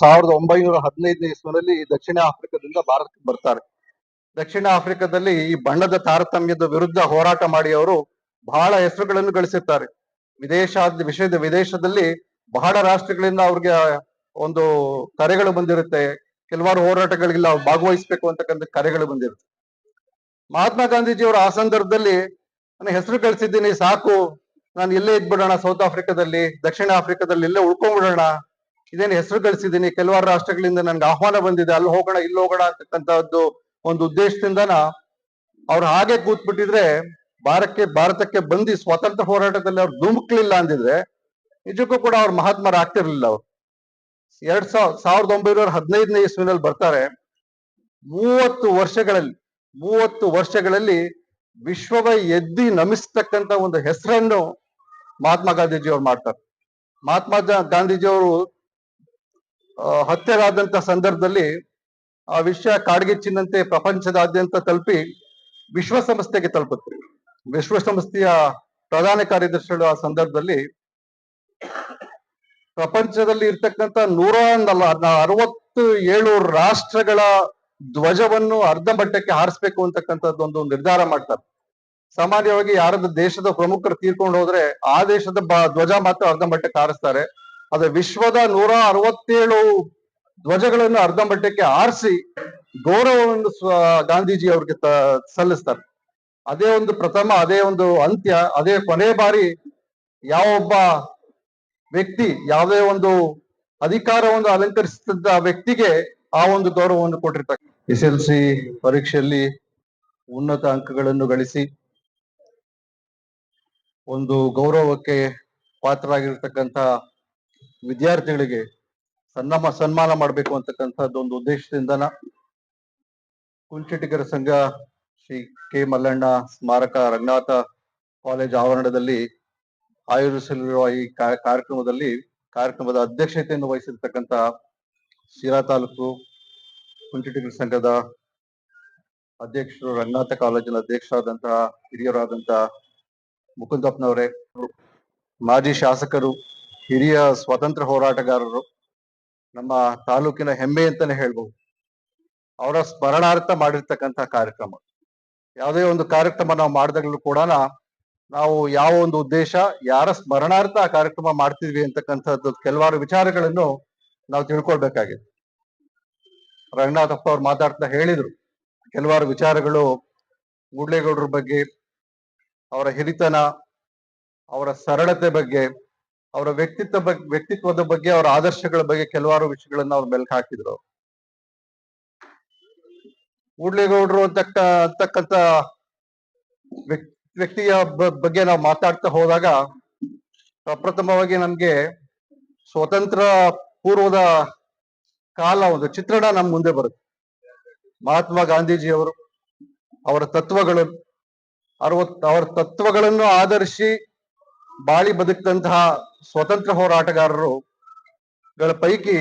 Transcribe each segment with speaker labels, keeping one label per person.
Speaker 1: ಸಾವಿರದ ಒಂಬೈನೂರ ಹದಿನೈದನೇ ಇಸ್ವಿನಲ್ಲಿ ದಕ್ಷಿಣ ಆಫ್ರಿಕಾದಿಂದ ಭಾರತಕ್ಕೆ ಬರ್ತಾರೆ. ದಕ್ಷಿಣ ಆಫ್ರಿಕಾದಲ್ಲಿ ಈ ಬಣ್ಣದ ತಾರತಮ್ಯದ ವಿರುದ್ಧ ಹೋರಾಟ ಮಾಡಿ ಅವರು ಬಹಳ ಹೆಸರುಗಳನ್ನು ಗಳಿಸುತ್ತಾರೆ ವಿದೇಶ ವಿಷಯದ ವಿದೇಶದಲ್ಲಿ ಬಹಳ ರಾಷ್ಟ್ರಗಳಿಂದ ಅವ್ರಿಗೆ ಒಂದು ಕರೆಗಳು ಬಂದಿರುತ್ತೆ. ಕೆಲವಾರು ಹೋರಾಟಗಳಿಗೆಲ್ಲ ಭಾಗವಹಿಸ್ಬೇಕು ಅಂತಕ್ಕಂಥ ಕರೆಗಳು ಬಂದಿರುತ್ತೆ. ಮಹಾತ್ಮ ಗಾಂಧೀಜಿಯವರು ಆ ಸಂದರ್ಭದಲ್ಲಿ ನಾನು ಹೆಸರು ಗಳಿಸಿದ್ದೀನಿ, ಸಾಕು. ನಾನು ಇಲ್ಲೇ ಇದ್ಬಿಡೋಣ ಸೌತ್ ಆಫ್ರಿಕಾದಲ್ಲಿ, ದಕ್ಷಿಣ ಆಫ್ರಿಕಾದಲ್ಲಿ ಇಲ್ಲೇ ಉಳ್ಕೊಂಡ್ಬಿಡೋಣ. ಇದೇನು ಹೆಸರು ಗಳಿಸಿದ್ದೀನಿ ಕೆಲವಾರು ರಾಷ್ಟ್ರಗಳಿಂದ ನನ್ಗೆ ಆಹ್ವಾನ ಬಂದಿದೆ. ಅಲ್ಲಿ ಹೋಗೋಣ, ಇಲ್ಲಿ ಹೋಗೋಣ ಅಂತಕ್ಕಂಥದ್ದು ಒಂದು ಉದ್ದೇಶದಿಂದನ ಅವ್ರು ಹಾಗೆ ಕೂತ್ಬಿಟ್ಟಿದ್ರೆ ಭಾರತಕ್ಕೆ ಭಾರತಕ್ಕೆ ಬಂದು ಸ್ವಾತಂತ್ರ್ಯ ಹೋರಾಟದಲ್ಲಿ ಅವ್ರು ಧುಮುಕ್ಲಿಲ್ಲ ಅಂದಿದ್ರೆ ನಿಜಕ್ಕೂ ಕೂಡ ಅವ್ರು ಮಹಾತ್ಮರಾಗ್ತಿರ್ಲಿಲ್ಲ ಅವ್ರು. ಎರಡ್ ಸಾವಿರ ಸಾವಿರದ ಒಂಬೈನೂರ ಹದಿನೈದನೇ ಇಸ್ವಿನಲ್ಲಿ ಬರ್ತಾರೆ. ಮೂವತ್ತು ವರ್ಷಗಳಲ್ಲಿ ಮೂವತ್ತು ವರ್ಷಗಳಲ್ಲಿ ವಿಶ್ವದ ಎದ್ದಿ ನಮಿಸ್ತಕ್ಕಂತ ಒಂದು ಹೆಸರನ್ನು ಮಹಾತ್ಮ ಗಾಂಧೀಜಿ ಅವ್ರು ಮಾಡ್ತಾರೆ. ಮಹಾತ್ಮ ಗಾಂಧೀಜಿ ಗಾಂಧೀಜಿಯವರು ಆ, ಹತ್ಯೆರಾದಂತ ಸಂದರ್ಭದಲ್ಲಿ ಆ ವಿಷಯ ಕಾಡ್ಗಿಚ್ಚಿನಂತೆ ಪ್ರಪಂಚದಾದ್ಯಂತ ತಲುಪಿ ವಿಶ್ವಸಂಸ್ಥೆಗೆ ತಲುಪುತ್ತೆ. ವಿಶ್ವಸಂಸ್ಥೆಯ ಪ್ರಧಾನ ಕಾರ್ಯದರ್ಶಿಗಳು ಆ ಸಂದರ್ಭದಲ್ಲಿ ಪ್ರಪಂಚದಲ್ಲಿ ಇರ್ತಕ್ಕಂಥ ನೂರ ಅರವತ್ತು ಏಳು ರಾಷ್ಟ್ರಗಳ ಧ್ವಜವನ್ನು ಅರ್ಧ ಮಟ್ಟಕ್ಕೆ ಹಾರಿಸ್ಬೇಕು ಅಂತಕ್ಕಂಥದ್ದು ಒಂದು ನಿರ್ಧಾರ ಮಾಡ್ತಾರೆ. ಸಾಮಾನ್ಯವಾಗಿ ಯಾರದ ದೇಶದ ಪ್ರಮುಖರು ತೀರ್ಕೊಂಡು ಹೋದ್ರೆ ಆ ದೇಶದ ಧ್ವಜ ಮಾತ್ರ ಅರ್ಧ ಮಟ್ಟಕ್ಕೆ ಹಾರಿಸ್ತಾರೆ. ಆದ್ರೆ ವಿಶ್ವದ ನೂರ ಅರವತ್ತೇಳು ಧ್ವಜಗಳನ್ನು ಅರ್ಧ ಮಟ್ಟಕ್ಕೆ ಆರಿಸಿ ಗೌರವವನ್ನು ಗಾಂಧೀಜಿ ಅವ್ರಿಗೆ ಸಲ್ಲಿಸ್ತಾರೆ. ಅದೇ ಒಂದು ಪ್ರಥಮ, ಅದೇ ಒಂದು ಅಂತ್ಯ, ಅದೇ ಕೊನೆ ಬಾರಿ ಯಾವೊಬ್ಬ ವ್ಯಕ್ತಿ, ಯಾವುದೇ ಒಂದು ಅಧಿಕಾರವನ್ನು ಅಲಂಕರಿಸುತ್ತಿದ್ದ ವ್ಯಕ್ತಿಗೆ ಆ ಒಂದು ಗೌರವವನ್ನು ಕೊಟ್ಟಿರ್ತಾರೆ. ಎಸ್ ಎಲ್ ಸಿ ಪರೀಕ್ಷೆಯಲ್ಲಿ ಉನ್ನತ ಅಂಕಗಳನ್ನು ಗಳಿಸಿ ಒಂದು ಗೌರವಕ್ಕೆ ಪಾತ್ರರಾಗಿರ್ತಕ್ಕಂಥ ವಿದ್ಯಾರ್ಥಿಗಳಿಗೆ ಸನ್ಮಾನ ಸನ್ಮಾನ ಮಾಡಬೇಕು ಅಂತಕ್ಕಂಥದ್ದು ಒಂದು ಉದ್ದೇಶದಿಂದನ ಕುಂಚಿಟಿಗರ ಸಂಘ ಶ್ರೀ ಕೆ ಮಲ್ಲಣ್ಣ ಸ್ಮಾರಕ ರಂಗನಾಥ ಕಾಲೇಜ್ ಆವರಣದಲ್ಲಿ ಆಯೋಜಿಸಲಿರುವ ಈ ಕಾರ್ಯಕ್ರಮದಲ್ಲಿ ಕಾರ್ಯಕ್ರಮದ ಅಧ್ಯಕ್ಷತೆಯನ್ನು ವಹಿಸಿರ್ತಕ್ಕಂಥ ಶಿರಾ ತಾಲೂಕು ಕುಂಚಿಟಿಗರ ಸಂಘದ ಅಧ್ಯಕ್ಷರು, ರಂಗನಾಥ ಕಾಲೇಜಿನ ಅಧ್ಯಕ್ಷರಾದಂತಹ ಹಿರಿಯರಾದಂತಹ ಮುಕುಂದಪ್ಪನವರೇ, ಮಾಜಿ ಶಾಸಕರು ಹಿರಿಯ ಸ್ವಾತಂತ್ರ್ಯ ಹೋರಾಟಗಾರರು ನಮ್ಮ ತಾಲೂಕಿನ ಹೆಮ್ಮೆ ಅಂತಾನೆ ಹೇಳ್ಬೋದು. ಅವರ ಸ್ಮರಣಾರ್ಥ ಮಾಡಿರ್ತಕ್ಕಂಥ ಕಾರ್ಯಕ್ರಮ. ಯಾವುದೇ ಒಂದು ಕಾರ್ಯಕ್ರಮ ನಾವು ಮಾಡಿದಾಗಲೂ ಕೂಡ ನಾವು ಯಾವ ಒಂದು ಉದ್ದೇಶ, ಯಾರ ಸ್ಮರಣಾರ್ಥ ಆ ಕಾರ್ಯಕ್ರಮ ಮಾಡ್ತಿದ್ವಿ ಅಂತಕ್ಕಂಥದ್ದು ಕೆಲವಾರು ವಿಚಾರಗಳನ್ನು ನಾವು ತಿಳ್ಕೊಳ್ಬೇಕಾಗಿತ್ತು. ರಂಗನಾಥಪ್ಪ ಅವ್ರು ಮಾತಾಡ್ತಾ ಹೇಳಿದ್ರು. ಕೆಲವಾರು ವಿಚಾರಗಳು ಗುಡ್ಲೇಗೌಡರ ಬಗ್ಗೆ, ಅವರ ಹಿರಿತನ, ಅವರ ಸರಳತೆ ಬಗ್ಗೆ ಅವರ ವ್ಯಕ್ತಿತ್ವ ಬಗ್ಗೆ ವ್ಯಕ್ತಿತ್ವದ ಬಗ್ಗೆ, ಅವರ ಆದರ್ಶಗಳ ಬಗ್ಗೆ ಕೆಲವಾರು ವಿಷಯಗಳನ್ನ ಅವ್ರು ಮೆಲ್ಕ್ ಹಾಕಿದ್ರು. ಕೂಡ್ಲೇಗೌಡರು ಅಂತಕ್ಕ ಅಂತಕ್ಕಂತ ವ್ಯಕ್- ವ್ಯಕ್ತಿಯ ಬಗ್ಗೆ ನಾವು ಮಾತಾಡ್ತಾ ಹೋದಾಗ ಪ್ರಪ್ರಥಮವಾಗಿ ನಮ್ಗೆ ಸ್ವತಂತ್ರ ಪೂರ್ವದ ಕಾಲ ಒಂದು ಚಿತ್ರಣ ನಮ್ ಮುಂದೆ ಬರುತ್ತೆ. ಮಹಾತ್ಮ ಗಾಂಧೀಜಿಯವರು ಅವರ ತತ್ವಗಳು, ಅರವತ್, ಅವರ ತತ್ವಗಳನ್ನು ಆಧರಿಸಿ ಬಾಳಿ ಬದುಕಿದಂತಹ ಸ್ವತಂತ್ರ ಹೋರಾಟಗಾರರು ಗಳ ಪೈಕಿ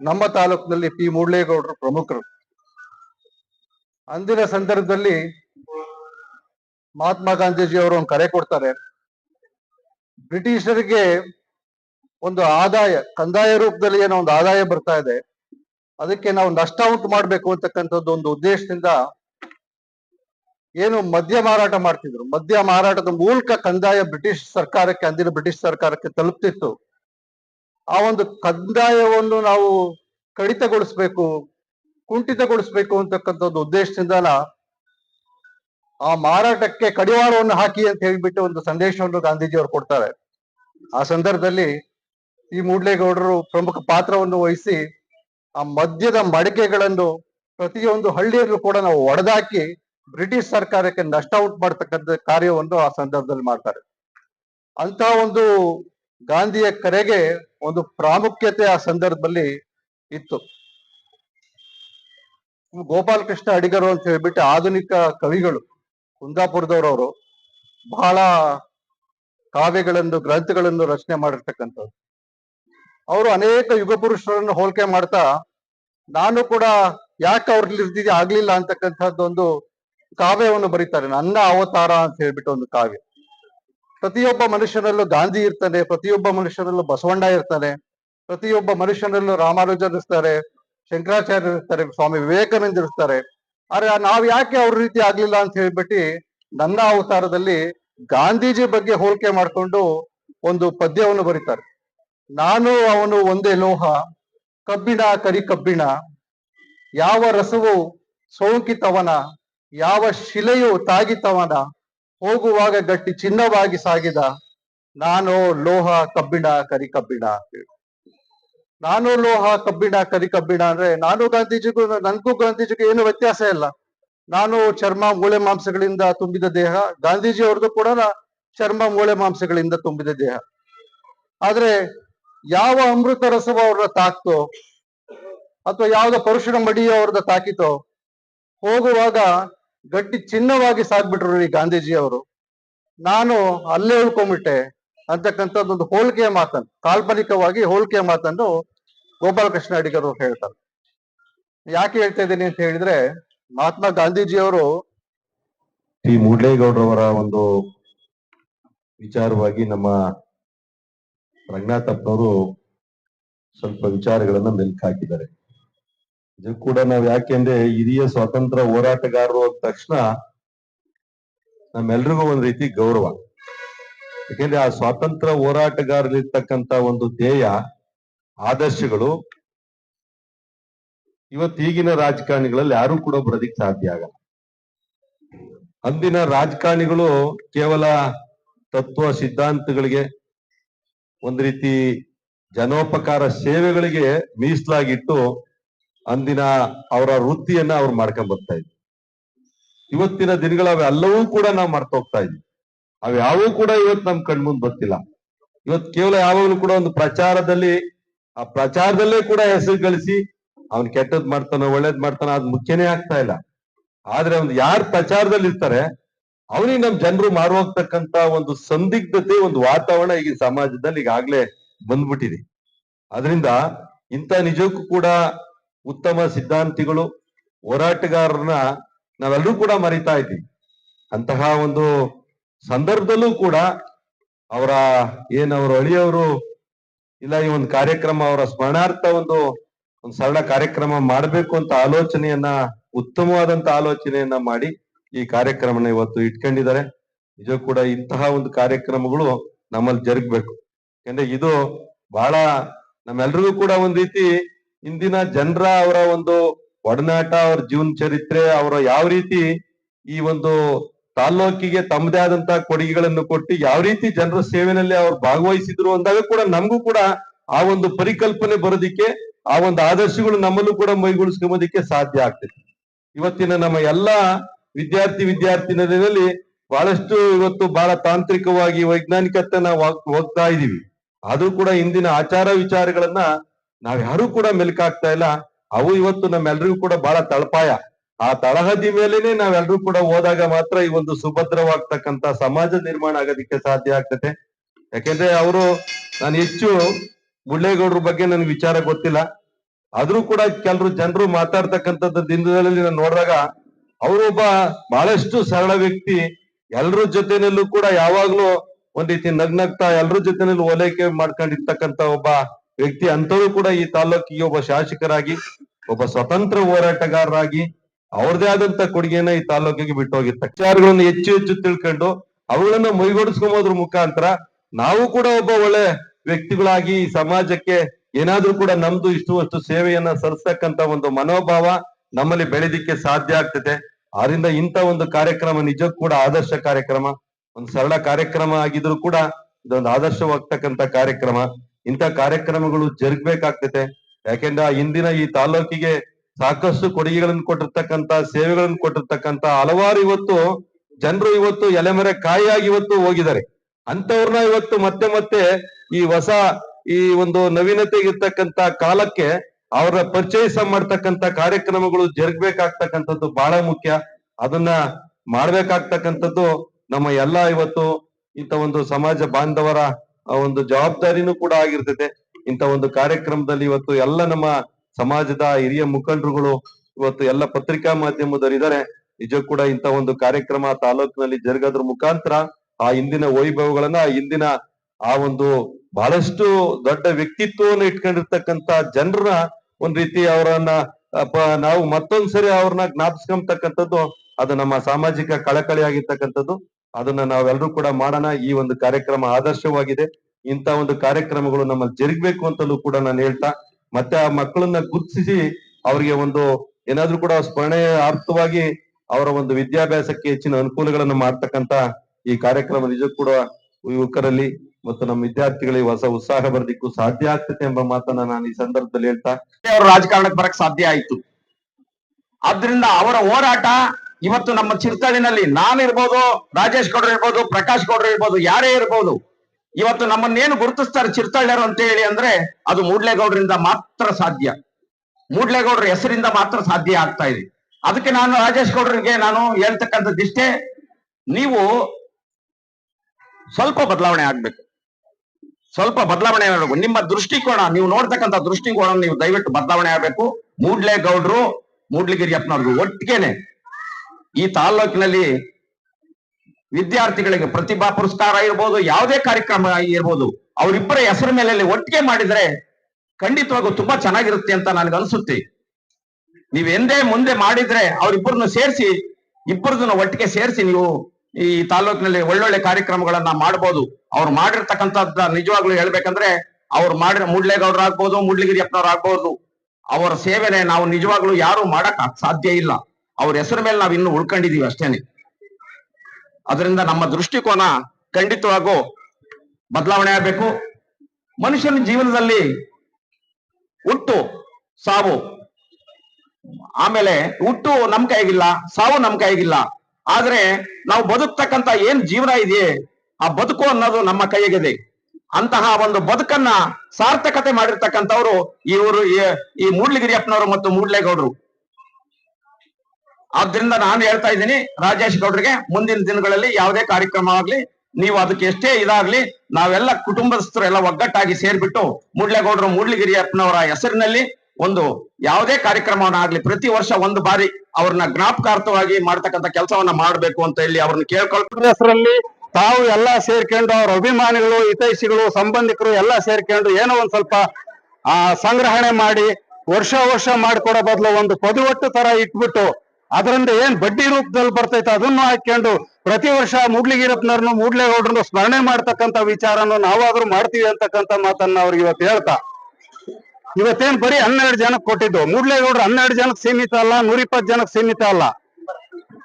Speaker 1: ನಮ್ಮ ತಾಲೂಕಿನಲ್ಲಿ ಪಿ ಮೂಡ್ಲೇಗೌಡರು ಪ್ರಮುಖರು. ಅಂದಿನ ಸಂದರ್ಭದಲ್ಲಿ ಮಹಾತ್ಮ ಗಾಂಧೀಜಿ ಅವರು ಒಂದು ಕರೆ ಕೊಡ್ತಾರೆ. ಬ್ರಿಟಿಷರಿಗೆ ಒಂದು ಆದಾಯ, ಕಂದಾಯ ರೂಪದಲ್ಲಿ ಏನೋ ಒಂದು ಆದಾಯ ಬರ್ತಾ ಇದೆ. ಅದಕ್ಕೆ ನಾವು ನಷ್ಟ ಉಂಟು ಮಾಡ್ಬೇಕು ಅಂತಕ್ಕಂಥದ್ದು ಒಂದು ಉದ್ದೇಶದಿಂದ ಏನು ಮದ್ಯ ಮಾರಾಟ ಮಾಡ್ತಿದ್ರು. ಮದ್ಯ ಮಾರಾಟದ ಮೂಲಕ ಕಂದಾಯ ಬ್ರಿಟಿಷ್ ಸರ್ಕಾರಕ್ಕೆ, ಅಂದಿನ ಬ್ರಿಟಿಷ್ ಸರ್ಕಾರಕ್ಕೆ ತಲುಪ್ತಿತ್ತು. ಆ ಒಂದು ಕಂದಾಯವನ್ನು ನಾವು ಕಡಿತಗೊಳಿಸ್ಬೇಕು, ಕುಂಠಿತಗೊಳಿಸ್ಬೇಕು ಅಂತಕ್ಕಂಥದ್ದು ಉದ್ದೇಶದಿಂದನ ಆ ಮಾರಾಟಕ್ಕೆ ಕಡಿವಾಣವನ್ನು ಹಾಕಿ ಅಂತ ಹೇಳಿಬಿಟ್ಟು ಒಂದು ಸಂದೇಶವನ್ನು ಗಾಂಧೀಜಿ ಅವರು ಕೊಡ್ತಾರೆ. ಆ ಸಂದರ್ಭದಲ್ಲಿ ಈ ಮೂಡ್ಲೇಗೌಡರು ಪ್ರಮುಖ ಪಾತ್ರವನ್ನು ವಹಿಸಿ ಆ ಮದ್ಯದ ಮಡಿಕೆಗಳನ್ನು ಪ್ರತಿಯೊಂದು ಹಳ್ಳಿಯಲ್ಲೂ ಕೂಡ ನಾವು ಒಡೆದಾಕಿ ಬ್ರಿಟಿಷ್ ಸರ್ಕಾರಕ್ಕೆ ನಷ್ಟ ಉಂಟು ಮಾಡ್ತಕ್ಕಂಥ ಕಾರ್ಯವನ್ನು ಆ ಸಂದರ್ಭದಲ್ಲಿ ಮಾಡ್ತಾರೆ. ಅಂತ ಒಂದು ಗಾಂಧಿಯ ಕರೆಗೆ ಒಂದು ಪ್ರಾಮುಖ್ಯತೆ ಆ ಸಂದರ್ಭದಲ್ಲಿ ಇತ್ತು. ಗೋಪಾಲಕೃಷ್ಣ ಅಡಿಗರು ಅಂತ ಹೇಳ್ಬಿಟ್ಟು ಆಧುನಿಕ ಕವಿಗಳು ಕುಂದಾಪುರದವರವರು ಬಹಳ ಕಾವ್ಯಗಳನ್ನು, ಗ್ರಂಥಗಳನ್ನು ರಚನೆ ಮಾಡಿರ್ತಕ್ಕಂಥವ್ರು. ಅವರು ಅನೇಕ ಯುಗ ಪುರುಷರನ್ನು ಹೋಲಿಕೆ ಮಾಡ್ತಾ, ನಾನು ಕೂಡ ಯಾಕೆ ಅವ್ರಲ್ಲಿ ಆಗ್ಲಿಲ್ಲ ಅಂತಕ್ಕಂಥದ್ದು ಒಂದು ಕಾವ್ಯವನ್ನು ಬರೀತಾರೆ. ನನ್ನ ಅವತಾರ ಅಂತ ಹೇಳ್ಬಿಟ್ಟು ಒಂದು ಕಾವ್ಯ. ಪ್ರತಿಯೊಬ್ಬ ಮನುಷ್ಯನಲ್ಲೂ ಗಾಂಧಿ ಇರ್ತಾನೆ, ಪ್ರತಿಯೊಬ್ಬ ಮನುಷ್ಯನಲ್ಲೂ ಬಸವಣ್ಣ ಇರ್ತಾನೆ, ಪ್ರತಿಯೊಬ್ಬ ಮನುಷ್ಯನಲ್ಲೂ ರಾಮಾನುಜನ್ ಇರ್ತಾರೆ ಶಂಕರಾಚಾರ್ಯ ಇರ್ತಾರೆ, ಸ್ವಾಮಿ ವಿವೇಕಾನಂದ ಇರ್ತಾರೆ. ಆದ್ರೆ ನಾವ್ ಯಾಕೆ ಅವ್ರ ರೀತಿ ಆಗ್ಲಿಲ್ಲ ಅಂತ ಹೇಳ್ಬಿಟ್ಟು ನನ್ನ ಅವತಾರದಲ್ಲಿ ಗಾಂಧೀಜಿ ಬಗ್ಗೆ ಹೋಲಿಕೆ ಮಾಡ್ಕೊಂಡು ಒಂದು ಪದ್ಯವನ್ನು ಬರೀತಾರೆ. ನಾನು ಅವನು ಒಂದೇ ಲೋಹ, ಕಬ್ಬಿಣ ಕರಿ ಕಬ್ಬಿಣ ಯಾವ ರಸವು ಸೋಂಕಿತವನ ಯಾವ ಶಿಲೆಯು ತಾಗಿತವನ, ಹೋಗುವಾಗ ಗಟ್ಟಿ ಚಿನ್ನವಾಗಿ ಸಾಗಿದ, ನಾನು ಲೋಹ ಕಬ್ಬಿಣ ಕರಿ ಕಬ್ಬಿಣ ನಾನು ಲೋಹ ಕಬ್ಬಿಣ ಕರಿ ಕಬ್ಬಿಣ ಅಂದ್ರೆ ನಾನು ಗಾಂಧೀಜಿಗೂ, ನನ್ಗೂ ಗಾಂಧೀಜಿಗೂ ಏನು ವ್ಯತ್ಯಾಸ ಇಲ್ಲ. ನಾನು ಚರ್ಮ ಮೂಳೆ ಮಾಂಸಗಳಿಂದ ತುಂಬಿದ ದೇಹ, ಗಾಂಧೀಜಿ ಅವ್ರದ್ದು ಕೂಡ ಚರ್ಮ ಮೂಳೆ ಮಾಂಸಗಳಿಂದ ತುಂಬಿದ ದೇಹ. ಆದ್ರೆ ಯಾವ ಅಮೃತ ರಸವ ಅವ್ರನ್ನ ತಾಕ್ತೋ, ಅಥವಾ ಯಾವ್ದೋ ಪರಶುರ ಮಡಿಯೋ ಅವ್ರದ ತಾಕಿತೋ, ಹೋಗುವಾಗ ಗಟ್ಟಿ ಚಿನ್ನವಾಗಿ ಸಾಗ್ಬಿಟ್ರು ಈ ಗಾಂಧೀಜಿ ಅವರು. ನಾನು ಅಲ್ಲೇ ಉಳ್ಕೊಂಡ್ಬಿಟ್ಟೆ ಅಂತಕ್ಕಂಥದ್ದೊಂದು ಹೋಲಿಕೆಯ ಮಾತನ್ನು ಕಾಲ್ಪನಿಕವಾಗಿ ಹೋಲಿಕೆಯ ಮಾತನ್ನು ಗೋಪಾಲಕೃಷ್ಣ ಅಡಿಗರು ಹೇಳ್ತಾರೆ. ಯಾಕೆ ಹೇಳ್ತಾ ಇದ್ದೀನಿ ಅಂತ ಹೇಳಿದ್ರೆ, ಮಹಾತ್ಮ ಗಾಂಧೀಜಿಯವರು
Speaker 2: ಟಿ ಮೂಡ್ಲೇಗೌಡರವರ ಒಂದು ವಿಚಾರವಾಗಿ ನಮ್ಮ ರಂಗನಾಥಪ್ಪನವರು ಸ್ವಲ್ಪ ವಿಚಾರಗಳನ್ನ ಮೆಲ್ಕ್ ಇದು ಕೂಡ ನಾವ್ ಯಾಕೆಂದ್ರೆ ಹಿರಿಯ ಸ್ವಾತಂತ್ರ್ಯ ಹೋರಾಟಗಾರರು ಅಂದ ತಕ್ಷಣ ನಮ್ಮೆಲ್ರಿಗೂ ಒಂದ್ ರೀತಿ ಗೌರವ. ಯಾಕೆಂದ್ರೆ ಆ ಸ್ವಾತಂತ್ರ್ಯ ಹೋರಾಟಗಾರರಿರ್ತಕ್ಕಂತ ಒಂದು ಧ್ಯೇಯ, ಆದರ್ಶಗಳು ಇವತ್ತು ಈಗಿನ ರಾಜಕಾರಣಿಗಳಲ್ಲಿ ಯಾರು ಕೂಡ ಬರೋದಿಕ್ ಸಾಧ್ಯ ಆಗಲ್ಲ. ಅಂದಿನ ರಾಜಕಾರಣಿಗಳು ಕೇವಲ ತತ್ವ ಸಿದ್ಧಾಂತಗಳಿಗೆ, ಒಂದ್ ರೀತಿ ಜನೋಪಕಾರ ಸೇವೆಗಳಿಗೆ ಮೀಸಲಾಗಿಟ್ಟು ಅಂದಿನ ಅವರ ವೃತ್ತಿಯನ್ನ ಅವ್ರು ಮಾಡ್ಕೊಂಡ್ ಬರ್ತಾ ಇದ್ರು. ಇವತ್ತಿನ ದಿನಗಳ ಅವೆಲ್ಲವೂ ಕೂಡ ನಾವು ಮರ್ತೋಗ್ತಾ ಇದ್ವಿ. ಅವ್ಯಾವೂ ಕೂಡ ಇವತ್ತು ನಮ್ ಕಣ್ಮುಂದ್ ಬರ್ತಿಲ್ಲ. ಇವತ್ತು ಕೇವಲ ಯಾವಾಗಲೂ ಕೂಡ ಒಂದು ಪ್ರಚಾರದಲ್ಲಿ, ಆ ಪ್ರಚಾರದಲ್ಲೇ ಕೂಡ ಹೆಸರು ಗಳಿಸಿ ಅವ್ನ್ ಕೆಟ್ಟದ್ ಮಾಡ್ತಾನೋ ಒಳ್ಳೇದ್ ಮಾಡ್ತಾನೋ ಅದ್ ಮುಖ್ಯನೇ ಆಗ್ತಾ ಇಲ್ಲ. ಆದ್ರೆ ಒಂದು ಯಾರು ಪ್ರಚಾರದಲ್ಲಿ ಇರ್ತಾರೆ, ಅವನಿಗೆ ನಮ್ ಜನರು ಮಾರೋಗ್ತಕ್ಕಂತ ಒಂದು ಸಂದಿಗ್ಧತೆ, ಒಂದು ವಾತಾವರಣ ಈಗ ಸಮಾಜದಲ್ಲಿ ಈಗಾಗ್ಲೇ ಬಂದ್ಬಿಟ್ಟಿದೆ. ಅದರಿಂದ ಇಂಥ ನಿಜಕ್ಕೂ ಕೂಡ ಉತ್ತಮ ಸಿದ್ಧಾಂತಿಗಳು, ಹೋರಾಟಗಾರರನ್ನ ನಾವೆಲ್ಲರೂ ಕೂಡ ಮರಿತಾ ಇದ್ದೀವಿ. ಅಂತಹ ಒಂದು ಸಂದರ್ಭದಲ್ಲೂ ಕೂಡ ಅವರ ಏನವರು ಅಳಿಯವರು, ಇಲ್ಲ ಈ ಒಂದು ಕಾರ್ಯಕ್ರಮ ಅವರ ಸ್ಮರಣಾರ್ಥ ಒಂದು ಒಂದು ಸರಳ ಕಾರ್ಯಕ್ರಮ ಮಾಡಬೇಕು ಅಂತ ಆಲೋಚನೆಯನ್ನ, ಉತ್ತಮವಾದಂತ ಆಲೋಚನೆಯನ್ನ ಮಾಡಿ ಈ ಕಾರ್ಯಕ್ರಮನ ಇವತ್ತು ಇಟ್ಕೊಂಡಿದ್ದಾರೆ. ನಿಜ ಕೂಡ ಇಂತಹ ಒಂದು ಕಾರ್ಯಕ್ರಮಗಳು ನಮ್ಮಲ್ಲಿ ಜರುಗ್ಬೇಕು. ಯಾಕಂದ್ರೆ ಇದು ಬಹಳ ನಮ್ಮೆಲ್ರಿಗೂ ಕೂಡ ಒಂದ್ ರೀತಿ ಇಂದಿನ ಜನರ ಅವರ ಒಂದು ಒಡನಾಟ, ಅವ್ರ ಜೀವನ ಚರಿತ್ರೆ, ಅವರ ಯಾವ ರೀತಿ ಈ ಒಂದು ತಾಲ್ಲೂಕಿಗೆ ತಮ್ಮದೇ ಆದಂತಹ ಕೊಡುಗೆಗಳನ್ನು ಕೊಟ್ಟು ಯಾವ ರೀತಿ ಜನರ ಸೇವೆನಲ್ಲಿ ಅವ್ರು ಭಾಗವಹಿಸಿದ್ರು ಅಂದಾಗ ಕೂಡ ನಮಗೂ ಕೂಡ ಆ ಒಂದು ಪರಿಕಲ್ಪನೆ ಬರೋದಿಕ್ಕೆ, ಆ ಒಂದು ಆದರ್ಶಗಳು ನಮ್ಮಲ್ಲೂ ಕೂಡ ಮೈಗೂಡಿಸ್ಕೊಂಬೋದಿಕ್ಕೆ ಸಾಧ್ಯ ಆಗ್ತದೆ ಇವತ್ತಿನ ನಮ್ಮ ಎಲ್ಲಾ ವಿದ್ಯಾರ್ಥಿ ವಿದ್ಯಾರ್ಥಿನಿಯರಲ್ಲಿ ಬಹಳಷ್ಟು ಇವತ್ತು ಬಹಳ ತಾಂತ್ರಿಕವಾಗಿ ವೈಜ್ಞಾನಿಕತೆ ನಾವು ಹೋಗ್ತಾ ಇದೀವಿ. ಆದ್ರೂ ಕೂಡ ಇಂದಿನ ಆಚಾರ ವಿಚಾರಗಳನ್ನ ನಾವ್ ಯಾರು ಕೂಡ ಮೆಲ್ಕಾಗ್ತಾ ಇಲ್ಲ. ಅವು ಇವತ್ತು ನಮ್ಮೆಲ್ರಿಗೂ ಕೂಡ ಬಹಳ ತಳಪಾಯ. ಆ ತಳಹದಿ ಮೇಲೇನೆ ನಾವೆಲ್ಲರೂ ಕೂಡ ಹೋದಾಗ ಮಾತ್ರ ಈ ಒಂದು ಸುಭದ್ರವಾಗ್ತಕ್ಕಂತ ಸಮಾಜ ನಿರ್ಮಾಣ ಆಗೋದಿಕ್ಕೆ ಸಾಧ್ಯ ಆಗ್ತದೆ. ಯಾಕೆಂದ್ರೆ ಅವರು ನಾನು ಹೆಚ್ಚು ಮುಳ್ಳೇಗೌಡ್ರ ಬಗ್ಗೆ ನನ್ಗೆ ವಿಚಾರ ಗೊತ್ತಿಲ್ಲ. ಆದ್ರೂ ಕೂಡ ಕೆಲವರು ಜನರು ಮಾತಾಡ್ತಕ್ಕಂಥದ್ದು ದಿನದಲ್ಲಿ ನಾನು ನೋಡಿದಾಗ ಅವರೊಬ್ಬ ಬಹಳಷ್ಟು ಸರಳ ವ್ಯಕ್ತಿ. ಎಲ್ರ ಜೊತೆನಲ್ಲೂ ಕೂಡ ಯಾವಾಗ್ಲೂ ಒಂದ್ ರೀತಿ ನಗ್ನಗ್ತಾ ಎಲ್ರ ಜೊತೆನಲ್ಲೂ ಓಲೈಕೆ ಮಾಡ್ಕೊಂಡಿರ್ತಕ್ಕಂತ ಒಬ್ಬ ವ್ಯಕ್ತಿ ಅಂತವರು ಕೂಡ ಈ ತಾಲೂಕಿಗೆ ಒಬ್ಬ ಶಾಸಕರಾಗಿ, ಒಬ್ಬ ಸ್ವತಂತ್ರ ಹೋರಾಟಗಾರರಾಗಿ ಅವ್ರದೇ ಆದಂತ ಕೊಡುಗೆನ ಈ ತಾಲೂಕಿಗೆ ಬಿಟ್ಟು ಹೋಗಿರ್ತಾರೆ ವಿಚಾರಗಳನ್ನು ಹೆಚ್ಚು ಹೆಚ್ಚು ತಿಳ್ಕೊಂಡು ಅವುಗಳನ್ನ ಮೈಗೂಡಿಸ್ಕೊಂಬೋದ್ರ ಮುಖಾಂತರ ನಾವು ಕೂಡ ಒಬ್ಬ ಒಳ್ಳೆ ವ್ಯಕ್ತಿಗಳಾಗಿ ಈ ಸಮಾಜಕ್ಕೆ ಏನಾದ್ರೂ ಕೂಡ ನಮ್ದು ಇಷ್ಟುವಷ್ಟು ಸೇವೆಯನ್ನ ಸಲ್ಲಿಸ್ತಕ್ಕಂತ ಒಂದು ಮನೋಭಾವ ನಮ್ಮಲ್ಲಿ ಬೆಳೆದಿಕ್ಕೆ ಸಾಧ್ಯ ಆಗ್ತದೆ. ಆದ್ರಿಂದ ಇಂತ ಒಂದು ಕಾರ್ಯಕ್ರಮ ನಿಜಕ್ಕೂ ಕೂಡ ಆದರ್ಶ ಕಾರ್ಯಕ್ರಮ. ಒಂದು ಸರಳ ಕಾರ್ಯಕ್ರಮ ಆಗಿದ್ರು ಕೂಡ ಇದೊಂದು ಆದರ್ಶವಾಗ್ತಕ್ಕಂತ ಕಾರ್ಯಕ್ರಮ. ಇಂಥ ಕಾರ್ಯಕ್ರಮಗಳು ಜರುಗ್ಬೇಕಾಗ್ತದೆ ಯಾಕೆಂದ್ರೆ ಇಂದಿನ ಈ ತಾಲ್ಲೂಕಿಗೆ ಸಾಕಷ್ಟು ಕೊಡುಗೆಗಳನ್ನು ಕೊಟ್ಟಿರ್ತಕ್ಕಂಥ, ಸೇವೆಗಳನ್ನು ಕೊಟ್ಟಿರ್ತಕ್ಕಂಥ ಹಲವಾರು ಇವತ್ತು ಜನರು ಇವತ್ತು ಎಲೆಮರೆ ಕಾಯಿಯಾಗಿ ಇವತ್ತು ಹೋಗಿದ್ದಾರೆ. ಅಂತವ್ರನ್ನ ಇವತ್ತು ಮತ್ತೆ ಮತ್ತೆ ಈ ಹೊಸ ಈ ಒಂದು ನವೀನತೆ ಇರ್ತಕ್ಕಂತ ಕಾಲಕ್ಕೆ ಅವರ ಪರಿಚಯಸ ಮಾಡ್ತಕ್ಕಂತ ಕಾರ್ಯಕ್ರಮಗಳು ಜರುಗಬೇಕಾಗ್ತಕ್ಕಂಥದ್ದು ಬಹಳ ಮುಖ್ಯ. ಅದನ್ನ ಮಾಡ್ಬೇಕಾಗ್ತಕ್ಕಂಥದ್ದು ನಮ್ಮ ಎಲ್ಲ ಇವತ್ತು ಇಂಥ ಒಂದು ಸಮಾಜ ಬಾಂಧವರ ಆ ಒಂದು ಜವಾಬ್ದಾರಿನೂ ಕೂಡ ಆಗಿರ್ತದೆ ಇಂಥ ಒಂದು ಕಾರ್ಯಕ್ರಮದಲ್ಲಿ ಇವತ್ತು ಎಲ್ಲ ನಮ್ಮ ಸಮಾಜದ ಹಿರಿಯ ಮುಖಂಡರುಗಳು ಇವತ್ತು ಎಲ್ಲ ಪತ್ರಿಕಾ ಮಾಧ್ಯಮದವರು ಇದ್ದಾರೆ ನಿಜ ಕೂಡ ಇಂಥ ಒಂದು ಕಾರ್ಯಕ್ರಮ ತಾಲೂಕಿನಲ್ಲಿ ಜರುಗೋದ್ರ ಮುಖಾಂತರ ಆ ಹಿಂದಿನ ವೈಭವಗಳನ್ನ, ಆ ಹಿಂದಿನ ಆ ಒಂದು ಬಹಳಷ್ಟು ದೊಡ್ಡ ವ್ಯಕ್ತಿತ್ವವನ್ನು ಇಟ್ಕೊಂಡಿರ್ತಕ್ಕಂತ ಜನರನ್ನ ಒಂದ್ ರೀತಿ ಅವರನ್ನ ನಾವು ಮತ್ತೊಂದ್ಸರಿ ಅವ್ರನ್ನ ಜ್ಞಾಪಿಸ್ಕೊಂತಕ್ಕಂಥದ್ದು ಅದು ನಮ್ಮ ಸಾಮಾಜಿಕ ಕಳಕಳಿ ಆಗಿರ್ತಕ್ಕಂಥದ್ದು. ಅದನ್ನ ನಾವೆಲ್ಲರೂ ಕೂಡ ಮಾಡೋಣ. ಈ ಒಂದು ಕಾರ್ಯಕ್ರಮ ಆದರ್ಶವಾಗಿದೆ. ಇಂತ ಒಂದು ಕಾರ್ಯಕ್ರಮಗಳು ನಮ್ಮಲ್ಲಿ ಜರುಗಬೇಕು ಅಂತಲೂ ಕೂಡ ನಾನು ಹೇಳ್ತಾ, ಮತ್ತೆ ಆ ಮಕ್ಕಳನ್ನ ಗುರುತಿಸಿ ಅವ್ರಿಗೆ ಒಂದು ಏನಾದ್ರೂ ಕೂಡ ಸ್ಮರಣೆಯ ಅರ್ಥವಾಗಿ ಅವರ ಒಂದು ವಿದ್ಯಾಭ್ಯಾಸಕ್ಕೆ ಹೆಚ್ಚಿನ ಅನುಕೂಲಗಳನ್ನು ಮಾಡ್ತಕ್ಕಂತ ಈ ಕಾರ್ಯಕ್ರಮ ನಿಜಕ್ಕೂ ಕೂಡ ಯುವಕರಲ್ಲಿ ಮತ್ತು ನಮ್ಮ ವಿದ್ಯಾರ್ಥಿಗಳಿಗೆ ಹೊಸ ಉತ್ಸಾಹ ಬರ್ದಿಕ್ಕೂ ಸಾಧ್ಯ ಆಗ್ತದೆ ಎಂಬ ಮಾತನ್ನ ನಾನು ಈ ಸಂದರ್ಭದಲ್ಲಿ ಹೇಳ್ತಾ.
Speaker 3: ಅವರು ರಾಜಕಾರಣಕ್ಕೆ ಬರಕ್ ಸಾಧ್ಯ ಆಯ್ತು. ಆದ್ರಿಂದ ಅವರ ಹೋರಾಟ ಇವತ್ತು ನಮ್ಮ ಚಿರತಳ್ಳಿನಲ್ಲಿ ನಾನು ಇರ್ಬೋದು, ರಾಜೇಶ್ ಗೌಡ್ರು ಇರ್ಬೋದು, ಪ್ರಕಾಶ್ ಗೌಡ್ರು ಇರ್ಬೋದು, ಯಾರೇ ಇರ್ಬೋದು, ಇವತ್ತು ನಮ್ಮನ್ನೇನು ಗುರುತಿಸ್ತಾರೆ ಚಿರ್ತಾಳ್ಯರು ಅಂತ ಹೇಳಿ ಅಂದ್ರೆ ಅದು ಮೂಡ್ಲೇಗೌಡರಿಂದ ಮಾತ್ರ ಸಾಧ್ಯ. ಮೂಡ್ಲೇಗೌಡ್ರ ಹೆಸರಿಂದ ಮಾತ್ರ ಸಾಧ್ಯ ಆಗ್ತಾ ಇದೆ. ಅದಕ್ಕೆ ನಾನು ರಾಜೇಶ್ ಗೌಡ್ರಿಗೆ ನಾನು ಹೇಳ್ತಕ್ಕಂಥದ್ದಿಷ್ಟೇ ನೀವು ಸ್ವಲ್ಪ ಬದಲಾವಣೆ ಆಗ್ಬೇಕು. ಸ್ವಲ್ಪ ಬದಲಾವಣೆ ಆಗಬೇಕು. ನಿಮ್ಮ ದೃಷ್ಟಿಕೋನ, ನೀವು ನೋಡ್ತಕ್ಕಂಥ ದೃಷ್ಟಿಕೋನ ನೀವು ದಯವಿಟ್ಟು ಬದಲಾವಣೆ ಆಗಬೇಕು. ಮೂಡ್ಲೇಗೌಡ್ರು, ಮೂಡ್ಲಿಗಿರಿಯಪ್ಪನವ್ರಿಗೂ ಒಟ್ಟಿಗೆನೆ ಈ ತಾಲ್ಲೂಕಿನಲ್ಲಿ ವಿದ್ಯಾರ್ಥಿಗಳಿಗೆ ಪ್ರತಿಭಾ ಪುರಸ್ಕಾರ ಇರ್ಬೋದು, ಯಾವುದೇ ಕಾರ್ಯಕ್ರಮ ಇರ್ಬೋದು, ಅವರಿಬ್ಬರ ಹೆಸರ ಮೇಲೆ ಒಟ್ಟಿಗೆ ಮಾಡಿದ್ರೆ ಖಂಡಿತವಾಗೂ ತುಂಬಾ ಚೆನ್ನಾಗಿರುತ್ತೆ ಅಂತ ನನಗೆ ಅನ್ಸುತ್ತೆ. ನೀವು ಎಂದೇ ಮುಂದೆ ಮಾಡಿದ್ರೆ ಅವರಿಬ್ಬರನ್ನ ಸೇರಿಸಿ, ಇಬ್ಬರದನ್ನ ಒಟ್ಟಿಗೆ ಸೇರಿಸಿ ನೀವು ಈ ತಾಲೂಕಿನಲ್ಲಿ ಒಳ್ಳೊಳ್ಳೆ ಕಾರ್ಯಕ್ರಮಗಳನ್ನ ಮಾಡಬಹುದು ಅವ್ರು ಮಾಡಿರ್ತಕ್ಕಂಥದ್ದು ನಿಜವಾಗ್ಲೂ ಹೇಳ್ಬೇಕಂದ್ರೆ ಅವ್ರು ಮಾಡಿರೋ ಮೂಡ್ಲೇಗೌಡರು ಆಗ್ಬೋದು ಮೂಡ್ಲಿಗಿರಿಯಪ್ಪನವ್ರು ಆಗ್ಬೋದು ಅವರ ಸೇವೆನೆ ನಾವು ನಿಜವಾಗ್ಲೂ ಯಾರು ಮಾಡಕ್ ಸಾಧ್ಯ ಇಲ್ಲ. ಅವ್ರ ಹೆಸರ ಮೇಲೆ ನಾವು ಇನ್ನು ಉಳ್ಕೊಂಡಿದೀವಿ ಅಷ್ಟೇನೆ. ಅದರಿಂದ ನಮ್ಮ ದೃಷ್ಟಿಕೋನ ಖಂಡಿತವಾಗೂ ಬದಲಾವಣೆ ಆಗಬೇಕು. ಮನುಷ್ಯನ ಜೀವನದಲ್ಲಿ ಹುಟ್ಟು, ಸಾವು, ಆಮೇಲೆ ಹುಟ್ಟು ನಮ್ ಕೈಗಿಲ್ಲ, ಸಾವು ನಮ್ ಕೈಗಿಲ್ಲ. ಆದ್ರೆ ನಾವು ಬದುಕ್ತಕ್ಕಂತ ಏನ್ ಜೀವನ ಇದೆಯೇ, ಆ ಬದುಕು ಅನ್ನೋದು ನಮ್ಮ ಕೈಗಿದೆ ಅಂತಹ ಒಂದು ಬದುಕನ್ನ ಸಾರ್ಥಕತೆ ಮಾಡಿರ್ತಕ್ಕಂಥವ್ರು ಇವರು ಈ- ಮೂಡ್ಲಿಗಿರಿಯಪ್ಪನವರು ಮತ್ತು ಮೂಡ್ಲೇಗೌಡರು ಆದ್ರಿಂದ ನಾನು ಹೇಳ್ತಾ ಇದ್ದೀನಿ, ರಾಜೇಶ್ ಗೌಡ್ರಿಗೆ ಮುಂದಿನ ದಿನಗಳಲ್ಲಿ ಯಾವುದೇ ಕಾರ್ಯಕ್ರಮ ಆಗ್ಲಿ, ನೀವು ಅದಕ್ಕೆ ಎಷ್ಟೇ ಇದಾಗ್ಲಿ, ನಾವೆಲ್ಲ ಕುಟುಂಬಸ್ಥರು ಎಲ್ಲ ಒಗ್ಗಟ್ಟಾಗಿ ಸೇರ್ಬಿಟ್ಟು ಮೂಡ್ಲೇಗೌಡರು ಮೂಡ್ಲಿಗಿರಿಯಪ್ಪನವರ ಹೆಸರಿನಲ್ಲಿ ಒಂದು ಯಾವುದೇ ಕಾರ್ಯಕ್ರಮವನ್ನ ಆಗ್ಲಿ, ಪ್ರತಿ ವರ್ಷ ಒಂದು ಬಾರಿ ಅವ್ರನ್ನ ಜ್ಞಾಪಕಾರ್ಥವಾಗಿ ಮಾಡ್ತಕ್ಕಂತ ಕೆಲಸವನ್ನ ಮಾಡಬೇಕು ಅಂತ ಹೇಳಿ ಅವ್ರನ್ನ ಕೇಳ್ಕೊಳ್ತಾರೆ
Speaker 4: ಹೆಸರಲ್ಲಿ ತಾವು ಎಲ್ಲ ಸೇರ್ಕೊಂಡು ಅವ್ರ ಅಭಿಮಾನಿಗಳು, ಹಿತೈಷಿಗಳು, ಸಂಬಂಧಿಕರು ಎಲ್ಲ ಸೇರ್ಕೊಂಡು ಏನೋ ಒಂದ್ ಸ್ವಲ್ಪ, ಆ, ಸಂಗ್ರಹಣೆ ಮಾಡಿ ವರ್ಷ ವರ್ಷ ಮಾಡ್ಕೊಡೋ ಬದಲು ಒಂದು ಪದುವಟ್ಟು ತರ ಇಟ್ಬಿಟ್ಟು ಅದರಿಂದ ಏನ್ ಬಡ್ಡಿ ರೂಪದಲ್ಲಿ ಬರ್ತೈತೆ ಅದನ್ನು ಹಾಕೊಂಡು ಪ್ರತಿ ವರ್ಷ ಮೂಡ್ಲಿಗಿರಪ್ಪನವ್ರನ್ನು ಮೂಡ್ಲೇಗೌಡ್ರನ್ನು ಸ್ಮರಣೆ ಮಾಡ್ತಕ್ಕಂತ ವಿಚಾರನು ನಾವಾದ್ರೂ ಮಾಡ್ತೀವಿ ಅಂತಕ್ಕಂತ ಮಾತನ್ನ ಅವ್ರಿಗೆ ಇವತ್ತು ಹೇಳ್ತಾ. ಇವತ್ತೇನ್ ಬರೀ ಹನ್ನೆರಡು ಜನಕ್ಕೆ ಕೊಟ್ಟಿದ್ದು. ಮೂಡ್ಲೇಗೌಡ್ರು ಹನ್ನೆರಡು ಜನಕ್ಕೆ ಸೀಮಿತ ಅಲ್ಲ, ನೂರಿಪ್ಪತ್ತು ಜನಕ್ಕೆ ಸೀಮಿತ ಅಲ್ಲ.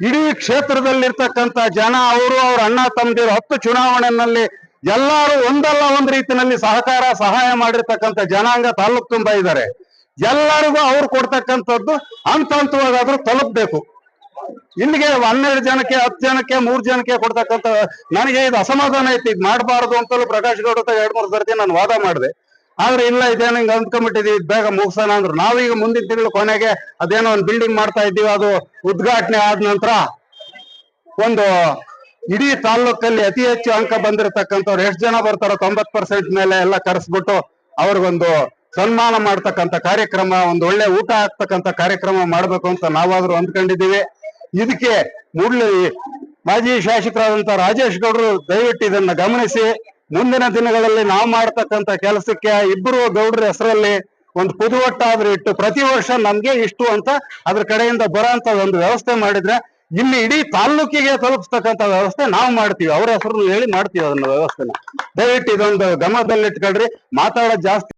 Speaker 4: ಇಡೀ ಕ್ಷೇತ್ರದಲ್ಲಿರ್ತಕ್ಕಂತ ಜನ, ಅವರು, ಅವ್ರ ಅಣ್ಣ, ತಮ್ಮದಿರು ಹತ್ತು ಚುನಾವಣೆಯಲ್ಲಿ ಎಲ್ಲಾರು ಒಂದಲ್ಲ ಒಂದ್ ರೀತಿಯಲ್ಲಿ ಸಹಕಾರ, ಸಹಾಯ ಮಾಡಿರ್ತಕ್ಕಂತ ಜನಾಂಗ ತಾಲೂಕ್ ತುಂಬಾ ಇದ್ದಾರೆ ಎಲ್ಲರಿಗೂ ಅವ್ರು ಕೊಡ್ತಕ್ಕಂಥದ್ದು ಹಂತ ಹಂತವಾಗಾದ್ರೂ ತಲುಪಬೇಕು. ಇಲ್ಲಿಗೆ ಹನ್ನೆರಡು ಜನಕ್ಕೆ, ಹತ್ತು ಜನಕ್ಕೆ, ಮೂರ್ ಜನಕ್ಕೆ ಕೊಡ್ತಕ್ಕಂಥ, ನನಗೆ ಇದು ಅಸಮಾಧಾನ ಐತಿ, ಇದು ಮಾಡಬಾರದು ಅಂತಲೂ ಪ್ರಕಾಶ್ ಗೌಡ ಎರಡು, ಮೂರು ಸರ್ತಿ ನಾನು ವಾದ ಮಾಡಿದೆ. ಆದ್ರೆ ಇಲ್ಲ, ಇದೇನು ಹಿಂಗ್ ಅಂದ್ಕೊಂಡ್ಬಿಟ್ಟಿದೀವಿ ಬೇಗ ಮುಗಿಸೋಣ ಅಂದ್ರು. ನಾವೀಗ ಮುಂದಿನ ತಿಂಗಳು ಕೊನೆಗೆ ಅದೇನೋ ಒಂದು ಬಿಲ್ಡಿಂಗ್ ಮಾಡ್ತಾ ಇದ್ದೀವಿ, ಅದು ಉದ್ಘಾಟನೆ ಆದ ನಂತರ ಒಂದು ಇಡೀ ತಾಲ್ಲೂಕಲ್ಲಿ ಅತಿ ಹೆಚ್ಚು ಅಂಕ ಬಂದಿರತಕ್ಕಂಥವ್ರು, ಎಷ್ಟು ಜನ ಬರ್ತಾರೋ ತೊಂಬತ್ ಪರ್ಸೆಂಟ್ ಮೇಲೆ ಎಲ್ಲ ಕರೆಸ್ಬಿಟ್ಟು ಅವ್ರಿಗೊಂದು ಸನ್ಮಾನ ಮಾಡ್ತಕ್ಕಂಥ ಕಾರ್ಯಕ್ರಮ, ಒಂದು ಒಳ್ಳೆ ಊಟ ಹಾಕ್ತಕ್ಕಂಥ ಕಾರ್ಯಕ್ರಮ ಮಾಡ್ಬೇಕು ಅಂತ ನಾವಾದ್ರೂ ಅಂದ್ಕೊಂಡಿದ್ದೀವಿ. ಇದಕ್ಕೆ ಮೂಡ್ಲಿ ಮಾಜಿ ಶಾಸಕರಾದಂತ ರಾಜೇಶ್ ಗೌಡರು ದಯವಿಟ್ಟು ಇದನ್ನ ಗಮನಿಸಿ. ಮುಂದಿನ ದಿನಗಳಲ್ಲಿ ನಾವು ಮಾಡ್ತಕ್ಕಂಥ ಕೆಲಸಕ್ಕೆ ಇಬ್ಬರು ಗೌಡ್ರ ಹೆಸರಲ್ಲಿ ಒಂದು ಪುದುವಟ್ಟಾದ್ರೂ ಇಟ್ಟು ಪ್ರತಿ ವರ್ಷ ನಮ್ಗೆ ಇಷ್ಟು ಅಂತ ಅದ್ರ ಕಡೆಯಿಂದ ಬರೋಂತ ಒಂದು ವ್ಯವಸ್ಥೆ ಮಾಡಿದ್ರೆ ಇಲ್ಲಿ ಇಡೀ ತಾಲ್ಲೂಕಿಗೆ ತಲುಪಿಸ್ತಕ್ಕಂಥ ವ್ಯವಸ್ಥೆ ನಾವು ಮಾಡ್ತೀವಿ. ಅವ್ರ ಹೆಸರು ಹೇಳಿ ಮಾಡ್ತೀವಿ ಅದನ್ನ ವ್ಯವಸ್ಥೆನ. ದಯವಿಟ್ಟು ಇದೊಂದು ಗಮನದಲ್ಲಿಟ್ಕೊಳ್ರಿ ಮಾತಾಡೋದು ಜಾಸ್ತಿ